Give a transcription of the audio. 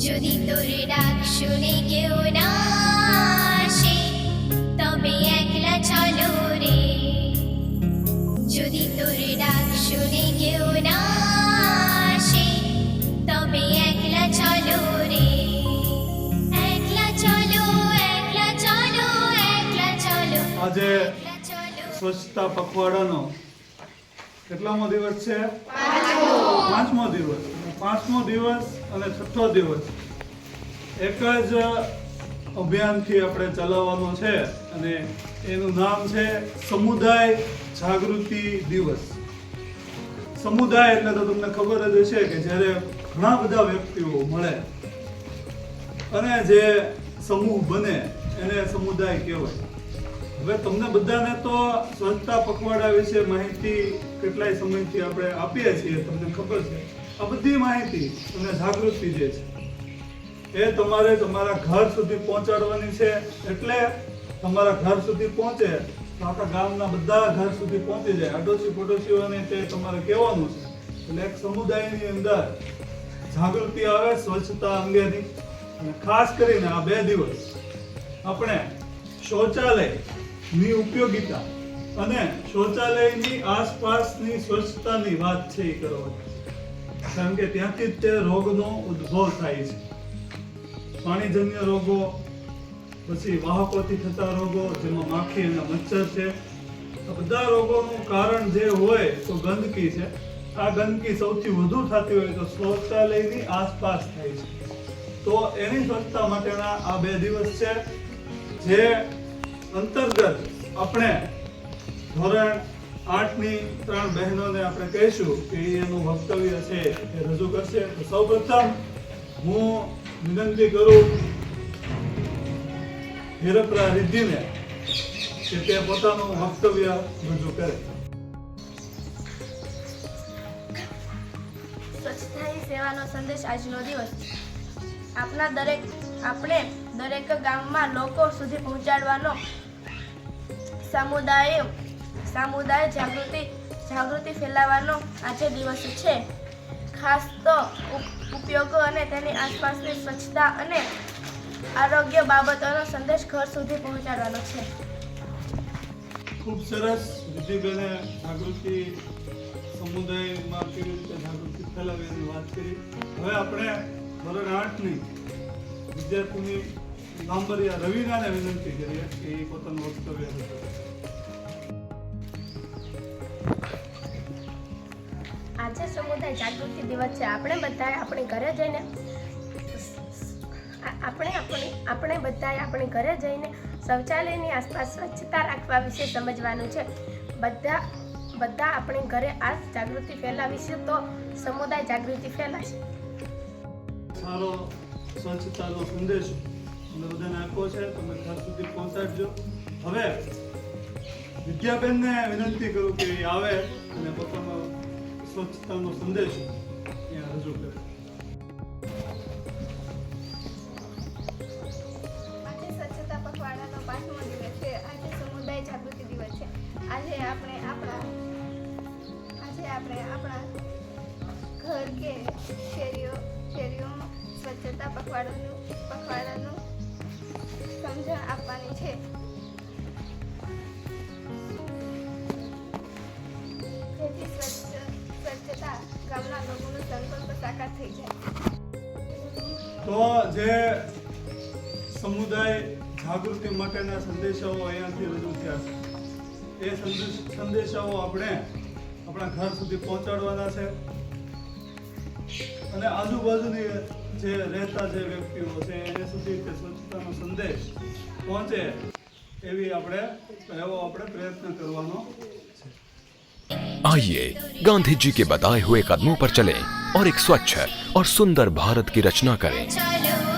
যদি তোর ডাক শুনে কেউ না আসে তবে একলা চলো রে যদি তোর ডাক শুনে কেউ না আসে তবে একলা চলো রে একলা চলো একলা চলো একলা চলো આજે একলা চলো સ્વચ્છતા પખવાડાનો કેટલામો દિવસ છે પાંચમો દિવસ પાંચમો દિવસ અને છઠ્ઠો દિવસ. એક જ અભિયાનથી આપણે ચલાવવાનો છે અને એનું નામ છે સમુદાય જાગૃતિ દિવસ. સમુદાય એટલે તો તમને ખબર જ હશે કે જ્યારે ઘણા બધા વ્યક્તિઓ મળે અને જે સમૂહ બને એને સમુદાય કહેવાય. હવે તમને બધાને તો સ્વચ્છતા પખવાડા વિશે માહિતી કેટલાય સમયથી આપણે આપીએ છીએ, તમને ખબર છે. આ બધી માહિતી તમને જાગૃતિ જે છે. એ તમારે તમારા ઘર સુધી પહોંચાડવાની છે એટલે તમારા ઘર સુધી પહોંચે તો આખા ગામના બધા ઘર સુધી પહોંચી જાય. આડોશી પડોશીઓને તે તમારે કહેવાનું છે. એટલે એક સમુદાયની અંદર જાગૃતિ આવે સ્વચ્છતા અંગેની. અને ખાસ કરીને આ બે દિવસ આપણે શૌચાલયની ઉપયોગિતા અને શૌચાલયની આસપાસની સ્વચ્છતાની વાત છે એ કરવાની. કારણ કે ત્યાંથી જ તે રોગનો ઉદ્ભવ થાય છે. પાણીજન્ય રોગો, પછી વાહકોથી થતા રોગો, જેમાં માખી અને મચ્છર છે. આ બધા રોગોનું કારણ જે હોય તો ગંદકી છે. આ ગંદકી સૌથી વધુ થતી હોય તો શૌચાલયની આસપાસ થાય છે. તો એની સ્વચ્છતા માટેના આ બે દિવસ છે, જે અંતર્ગત આપણે ધોરણ આઠની ત્રણ બહેનોને આપણે કહીશું કે એનું વક્તવ્ય છે એ રજૂ કરશે. તો સૌપ્રથમ હું વિનંતી કરું હિરપરા રિદ્ધિને કે તે પોતાનું વક્તવ્ય રજૂ કરે. સ્વચ્છતા સેવાનો સંદેશ આજનો દિવસ આપના દરેક, આપણે દરેક ગામમાં લોકો સુધી પહોંચાડવાનો સમુદાય સમુદાય જાગૃતિ જાગૃતિ ફેલાવવાનો આજે દિવસ છે. ખાસ તો ઉપયોગો અને તેની આસપાસની સ્વચ્છતા અને આરોગ્ય બાબતોનો સંદેશ ઘર સુધી પહોંચાડવાનો છે. ખૂબ સરસ વિધિબેને જાગૃતિ સમુદાયમાં કેવી રીતે જાગૃતિ ફેલાવી વાત કરી. હવે આપણે ધોરણ આઠની વિદ્યાર્થીની લાંબરિયા રવિનાને વિનંતી કરીએ કે એ પોતાનું વક્તવ્ય. આજે સમુદાય જાગૃતિ દિવસ છે. આપણે બધાએ આપણે ઘરે જઈને આપણે આપણે આપણે બધાએ આપણે ઘરે જઈને શૌચાલયની આસપાસ સ્વચ્છતા રાખવા વિશે સમજવાનું છે. બધા બધા આપણે ઘરે આ જાગૃતિ ફેલાવીશું તો સમુદાય જાગૃતિ ફેલાશે. સારો સ્વચ્છતાનો સંદેશ અમે બધાને આપ્યો છે. તમે ઘર સુધી પહોંચાડજો. હવે વિદ્યાબેનને વિનંતી કરું કે એ આવે અને પોતાનો સ્વચ્છતાનો સંદેશ ત્યાં રજૂ કરે. આજે આપણે આપણા આજે આપણે આપણા ઘર કે શેરીઓ શેરીઓમાં સ્વચ્છતા પખવાડાનું પખવાડાનું સમજણ આપવાની છે. તો જે સમુદાય જાગૃતિ માટેના સંદેશાઓ અહીંયાથી રજૂ થયા છે એ સંદેશ સંદેશાઓ આપણે આપણા ઘર સુધી પહોંચાડવાના છે અને આજુબાજુની જે રહેતા જે વ્યક્તિઓ છે એને સુધી તે સ્વચ્છતાનો સંદેશ પહોંચે એવી આપણે એવો આપણે પ્રયત્ન કરવાનો છે आइए गांधी जी के बताए हुए कदमों पर चलें और एक स्वच्छ और सुंदर भारत की रचना करें चलो